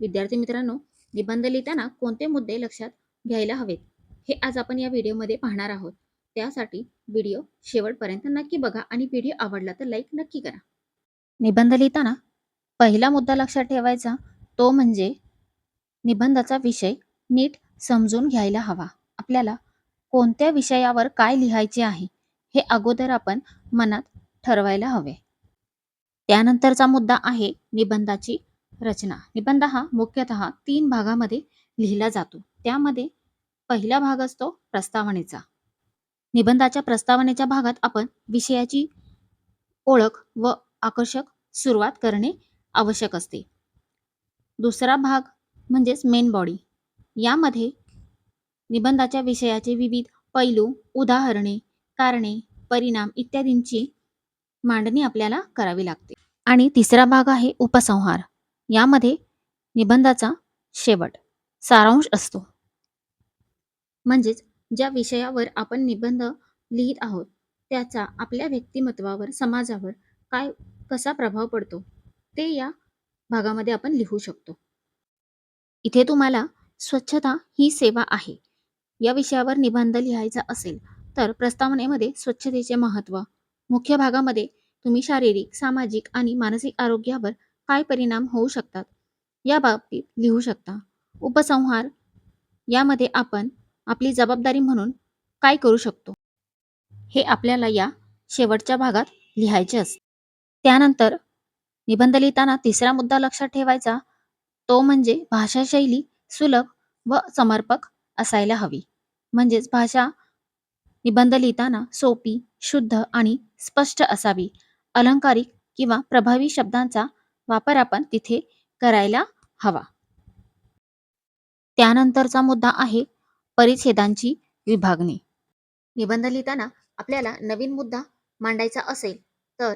विद्यार्थी मित्रांनो निबंध लिहिताना कोणते मुद्दे लक्षात घ्यायला हवेत? हे आज आपण या व्हिडिओमध्ये पाहणार आहोत. त्यासाठी व्हिडिओ शेवटपर्यंत नक्की बघा आणि व्हिडिओ आवडला तर लाईक नक्की करा. निबंध लिहिताना पहिला मुद्दा लक्षात ठेवायचा तो म्हणजे निबंधाचा विषय नीट समजून घ्यायला हवा. आपल्याला कोणत्या विषयावर काय लिहायचे आहे हे अगोदर आपण मनात ठरवायला हवे. त्यानंतरचा मुद्दा आहे निबंधाची रचना. निबंध हा मुख्यतः तीन भागामध्ये लिहिला जातो. त्यामध्ये पहिला भाग असतो प्रस्तावनेचा. निबंधाच्या प्रस्तावनेच्या भागात आपण विषयाची ओळख व आकर्षक सुरुवात करणे आवश्यक असते. दुसरा भाग म्हणजेच मेन बॉडी यामध्ये निबंधाच्या विषयाचे विविध पैलू उदाहरणे कारणे परिणाम इत्यादींची मांडणी आपल्याला करावी लागते. आणि तिसरा भाग आहे उपसंहार. यामध्ये निबंधाचा शेवट सारांश असतो. म्हणजेच ज्या विषयावर आपण निबंध लिहित आहोत त्याचा आपल्या व्यक्तिमत्वावर समाजावर काय कसा प्रभाव पडतो ते या भागामध्ये आपण लिहू शकतो. इथे तुम्हाला स्वच्छता ही सेवा आहे. या विषयावर निबंध लिहायचा असेल तर प्रस्तावनेमध्ये स्वच्छतेचे महत्त्व मुख्य भागामध्ये तुम्ही शारीरिक सामाजिक आणि मानसिक आरोग्यावर काय परिणाम होऊ शकतात? या बाबतीत लिहू शकता. उपसंहार यामध्ये आपण आपली जबाबदारी म्हणून काय करू शकतो? हे आपल्याला या शेवटच्या भागात लिहायचे असते. त्यानंतर निबंध लिहिताना तिसरा मुद्दा लक्षात ठेवायचा. तो म्हणजे भाषाशैली सुलभ व समर्पक असायला हवी. म्हणजेच भाषा निबंध लिहिताना सोपी शुद्ध आणि स्पष्ट असावी. अलंकारिक किंवा प्रभावी शब्दांचा वापर आपण तिथे करायला हवा. त्यानंतरचा मुद्दा आहे परिच्छेदांची विभागणी. निबंध लिहिताना आपल्याला नवीन मुद्दा मांडायचा असेल तर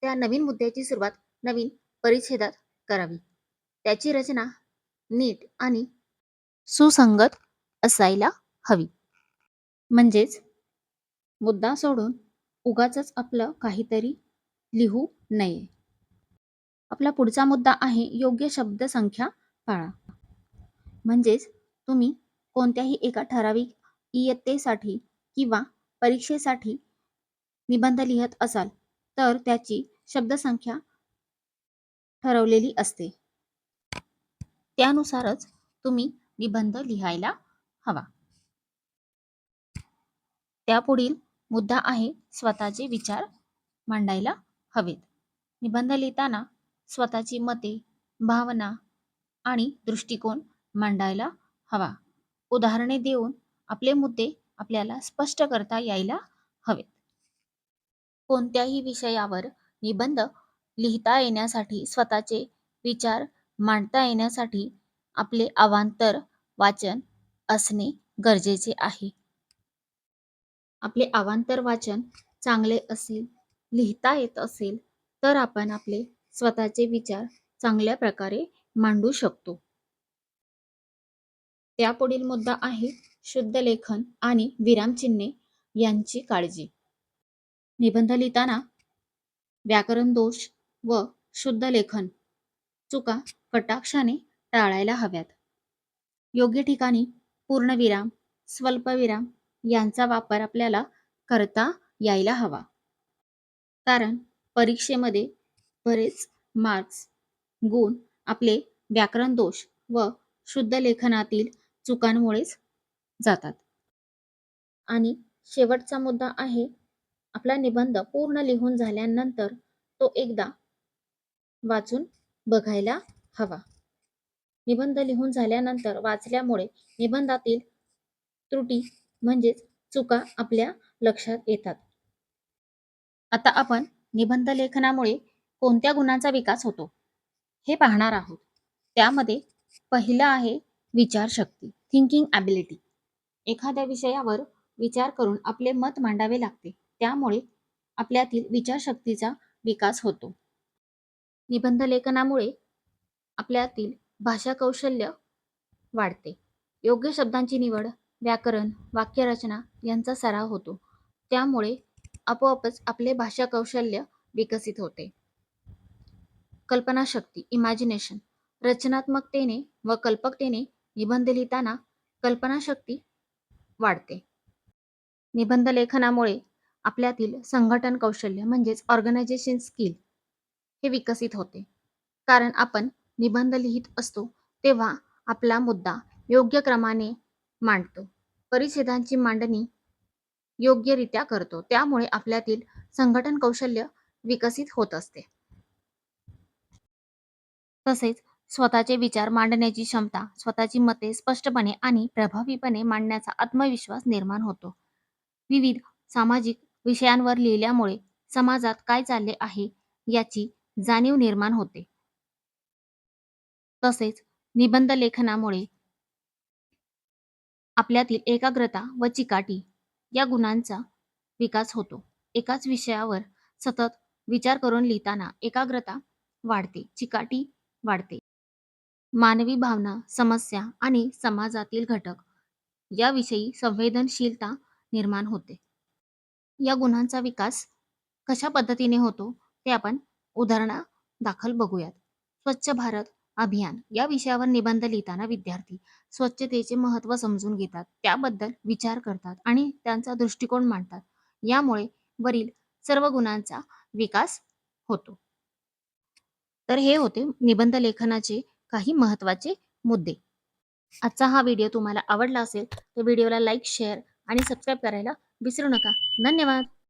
त्या नवीन मुद्द्याची सुरुवात नवीन परिच्छेदात करावी. त्याची रचना नीट आणि सुसंगत असायला हवी. म्हणजेच मुद्दा सोडून उगाच आपलं काहीतरी लिहू नये. आपला पुढचा मुद्दा आहे योग्य शब्दसंख्या पाळा. म्हणजेच तुम्ही कोणत्याही एका ठराविक इयत्तेसाठी किंवा परीक्षेसाठी निबंध लिहित असाल तर त्याची शब्दसंख्या ठरवलेली असते. त्यानुसारच तुम्ही निबंध लिहायला हवा. त्यापुढील मुद्दा आहे स्वतःचे विचार मांडायला हवेत. निबंध लिहिताना स्वतःची मते भावना आणि दृष्टिकोन मांडायला हवा. उदाहरणे देऊन आपले मुद्दे आपल्याला स्पष्ट करता यायला हवेत. कोणत्याही विषयावर निबंध लिहिता येण्यासाठी स्वतःचे विचार मांडता येण्यासाठी आपले अवांतर वाचन असणे गरजेचे आहे. आपले अवांतर वाचन चांगले असेल लिहिता येत असेल तर आपण आपले स्वतःचे विचार चांगल्या प्रकारे मांडू शकतो. त्यापुढील मुद्दा आहे शुद्ध लेखन आणि विरामचिन्हे यांची काळजी. निबंध लिहिताना व्याकरण दोष व शुद्ध लेखन चुका कटाक्षाने टाळायला हव्यात. योग्य ठिकाणी पूर्णविराम स्वल्पविराम यांचा वापर आपल्याला करता यायला हवा. कारण परीक्षेमध्ये बरेच मार्क्स. गुण आपले व्याकरण दोष व शुद्ध लेखनातील चुकांमुळेच जातात. आणि शेवटचा मुद्दा आहे आपला निबंध पूर्ण लिहून झाल्यानंतर तो एकदा वाचून बघायला हवा. निबंध लिहून झाल्यानंतर वाचल्यामुळे निबंधातील त्रुटी म्हणजेच चुका आपल्या लक्षात येतात. आता आपण निबंध लेखनामुळे कोणत्या गुणांचा विकास होतो? हे पाहणार आहोत. त्यामध्ये पहिलं आहे विचारशक्ती थिंकिंग ॲबिलिटी एखाद्या विषयावर विचार करून आपले मत मांडावे लागते. त्यामुळे आपल्यातील विचारशक्तीचा विकास होतो. निबंध लेखनामुळे आपल्यातील भाषा कौशल्य वाढते. योग्य शब्दांची निवड व्याकरण वाक्यरचना यांचा सराव होतो. त्यामुळे आपोआपच आपले भाषा कौशल्य विकसित होते. कल्पनाशक्ती इमॅजिनेशन रचनात्मकतेने व कल्पकतेने निबंध लिहिताना कल्पनाशक्ती वाढते. निबंध लेखनामुळे आपल्यातील संघटन कौशल्य म्हणजेच ऑर्गनायझेशन स्किल हे विकसित होते. कारण आपण निबंध लिहित असतो तेव्हा आपला मुद्दा योग्य क्रमाने मांडतो. परिच्छेदांची मांडणी योग्यरित्या करतो. त्यामुळे आपल्यातील संघटन कौशल्य विकसित होत असते. तसेच स्वतःचे विचार मांडण्याची क्षमता स्वतःची मते स्पष्टपणे आणि प्रभावीपणे मांडण्याचा आत्मविश्वास निर्माण होतो. विविध सामाजिक विषयांवर लिहिल्यामुळे समाजात काय चालले आहे याची जाणीव निर्माण होते. तसेच निबंध लेखनामुळे आपल्यातील एकाग्रता व चिकाटी या गुणांचा विकास होतो. एकाच विषयावर सतत विचार करून लिहिताना एकाग्रता वाढते. चिकाटी वाढते. मानवी भावना समस्या आणि समाजातील घटक याविषयी संवेदनशीलता निर्माण होते. या गुणांचा विकास कशा पद्धतीने होतो ते आपण उदाहरणा दाखल बघूयात. स्वच्छ भारत अभियान या विषयावर निबंध लिहिताना विद्यार्थी स्वच्छतेचे महत्त्व समजून घेतात त्याबद्दल विचार करतात आणि त्यांचा दृष्टिकोन मांडतात. यामुळे वरील सर्व गुणांचा विकास होतो. तर हे होते निबंध लेखनाचे काही महत्त्वाचे मुद्दे. आजचा हा व्हिडिओ तुम्हाला आवडला असेल तर व्हिडिओला लाईक शेअर आणि सबस्क्राईब करायला विसरू नका. धन्यवाद!